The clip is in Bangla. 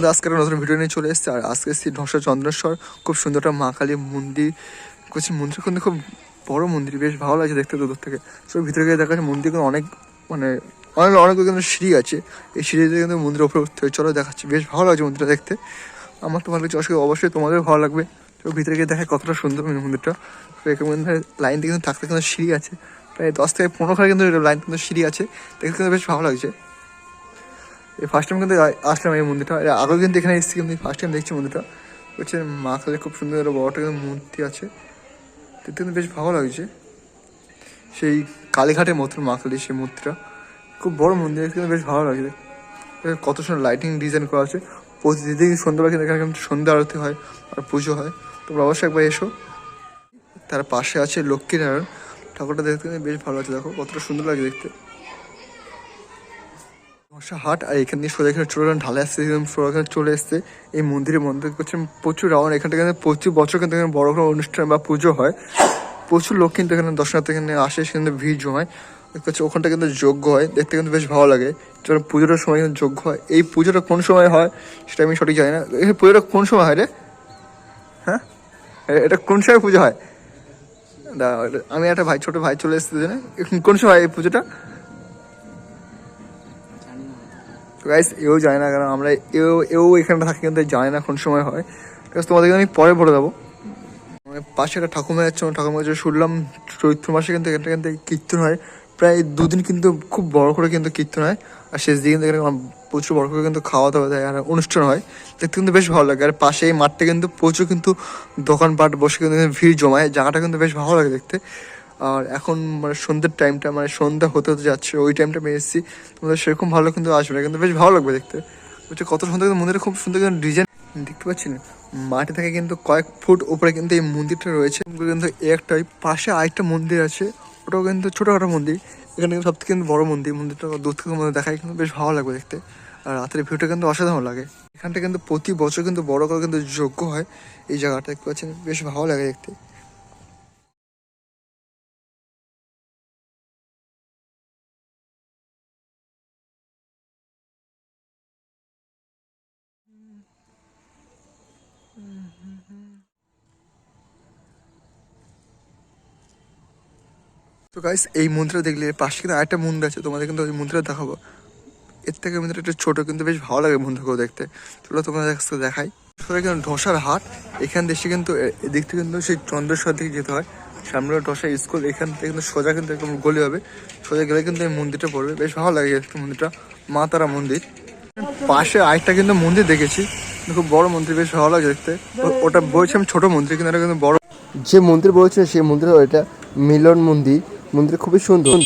তোমাদের আজকে একটা নতুন ভিডিও নিয়ে চলে এসেছে। আর আজকে এসেছি ঢসা চন্দ্রেশ্বর খুব সুন্দর একটা মা কালী মন্দির। করছি মন্দির কিন্তু খুব বড় মন্দির, বেশ ভালো লাগছে দেখতে দূর থেকে। সব ভিতরে গিয়ে দেখা যাচ্ছে মন্দির অনেক মানে অনেক অনেক কিন্তু সিঁড়ি আছে। এই সিঁড়িতে কিন্তু মন্দিরের উপরে উঠতে চলো দেখাচ্ছি। বেশ ভালো লাগছে মন্দিরটা দেখতে। আমার তো ভালো লাগছে অবশ্যই তোমাদের ভালো লাগবে। তো ভিতরে গিয়ে দেখা কতটা সুন্দর মন্দিরটা। তো এখানে মধ্যে লাইন দিয়ে কিন্তু থাকতে কিন্তু সিঁড়ি আছে। প্রায় দশ থেকে পনেরো খানে কিন্তু লাইন কিন্তু সিঁড়ি আছে। দেখতে কিন্তু বেশ ভালো লাগছে। এই ফার্স্ট টাইম কিন্তু আসলাম এই মন্দিরটা। আগেও কিন্তু এখানে এসেছি, কিন্তু ফার্স্ট টাইম দেখছি মন্দিরটা। হচ্ছে মা কালী খুব সুন্দর একটা বড় একটা কিন্তু মূর্তি আছে। দেখতে কিন্তু বেশ ভালো লাগছে। সেই কালীঘাটের মতন মা কালী, সেই মূর্তিটা। খুব বড় মন্দির কিন্তু বেশ ভালো লাগছে। কত সুন্দর লাইটিং ডিজাইন করা আছে। প্রতিদিন সন্ধ্যাবেলা কিন্তু এখানে কিন্তু সন্ধ্যা আরতি হয় আর পুজো হয়। তোমরা অবশ্যই একবার এসো। তার পাশে আছে লক্ষ্মীনারায়ণ। ঠাকুরটা দেখতে বেশ ভালো লাগছে। দেখো কতটা সুন্দর লাগে দেখতে। মশা হাট, আর এখান দিয়ে সোজা ছোটো ঢালে আসছে এরকম সোজা চলে এসছে। এই মন্দিরের মন্দির করছে প্রচুর রাউন্ড এখান থেকে প্রচুর বছর কিন্তু এখানে বড় কোনো অনুষ্ঠান বা পুজো হয়। প্রচুর লোক কিন্তু এখানে দর্শনার্থী এখানে আসে, সেখানে ভিড় জমায়। পাচ্ছি ওখানটা কিন্তু যজ্ঞ হয়, দেখতে কিন্তু বেশ ভালো লাগে। যেমন পুজোটার সময় কিন্তু যজ্ঞ হয়। এই পুজোটা কোন সময় হয় সেটা আমি সঠিক জানি না। এই পুজোটা কোন সময় হয় রে? হ্যাঁ? এটা কোন সময় পুজো হয়? আমি একটা ভাই, ছোট ভাই চলে এসেছে কোন সময় এই পুজোটা? গাইস এও যায় না, কারণ আমরা এও এও এখানে থাকি কিন্তু যায় না কোন সময় হয়। ঠিক তোমাদেরকে আমি পরে বলে দেবো। মানে পাশে একটা ঠাকুমা যাচ্ছে আমার ঠাকুমা কাছে শুনলাম, চৈত্র মাসে কিন্তু এখানটা কিন্তু কীর্তন হয়। প্রায় দুদিন কিন্তু খুব বড় করে কিন্তু কীর্তন হয়, আর শেষ দিকে কিন্তু এখানে প্রচুর বড় করে কিন্তু খাওয়া দাওয়া দেয়, আর অনুষ্ঠান হয়। দেখতে কিন্তু বেশ ভালো লাগে, আর পাশে এই মাঠটা কিন্তু প্রচুর কিন্তু দোকানপাট বসে কিন্তু ভিড় জমায়, জায়গাটা কিন্তু বেশ ভালো লাগে দেখতে। আর এখন মানে সন্ধ্যের টাইমটা মানে সন্ধ্যা হতে হতে যাচ্ছে, ওই টাইমটা আমি এসেছি। তোমাদের সেরকম ভালো কিন্তু আসবে না, কিন্তু বেশ ভালো লাগবে দেখতে। হচ্ছে কত সুন্দর কিন্তু মন্দিরে খুব সুন্দর কিন্তু ডিজাইন দেখতে পাচ্ছেন? মাটি থেকে কিন্তু কয়েক ফুট উপরে কিন্তু এই মন্দিরটা রয়েছে। কিন্তু একটাই পাশে আরেকটা মন্দির আছে। ওটাও কিন্তু ছোটোখাটো মন্দির। এখানে কিন্তু সব থেকে কিন্তু বড় মন্দির। মন্দিরটা দূর থেকে মন্দির দেখায়, কিন্তু বেশ ভালো লাগবে দেখতে। আর রাতের ভিউটা কিন্তু অসাধারণ লাগে। এখানটা কিন্তু প্রতি বছর কিন্তু বড় করে কিন্তু যোগ্য হয় এই জায়গাটা, দেখতে পাচ্ছেন? বেশ ভালো লাগে দেখতে। তো গাইস এই মন্দিরটা দেখলে পাশে কিন্তু আরেকটা মন্দির আছে, তোমাদের কিন্তু ওই মন্দিরটা দেখাবো। এর থেকে মন্দিরটা একটু ছোট, কিন্তু বেশ ভালো লাগে মন্দিরগুলো দেখতে। তোমরা কাছে দেখাই। কিন্তু ঢোসার হাট, এখান দেশে কিন্তু এদিক থেকে কিন্তু সেই চন্দ্রেশ্বর দিকে যেতে হয়। সামনে ঢোসা স্কুল এখান থেকে কিন্তু সোজা কিন্তু একদম গলি হবে। সোজা গেলে কিন্তু এই মন্দিরটা পড়বে। বেশ ভালো লাগে মন্দিরটা, মা তারা মন্দির। পাশে আরেকটা কিন্তু মন্দির দেখেছি। খুব বড় মন্দির বেশ ভালো লাগে দেখতে। ওটা বলছিলাম আমি ছোট মন্দির কিন্তু এটা কিন্তু বড়। যে মন্দির বলছেন সেই মন্দির এটা মিলন মন্দির। মন্দির খুবই সুন্দর।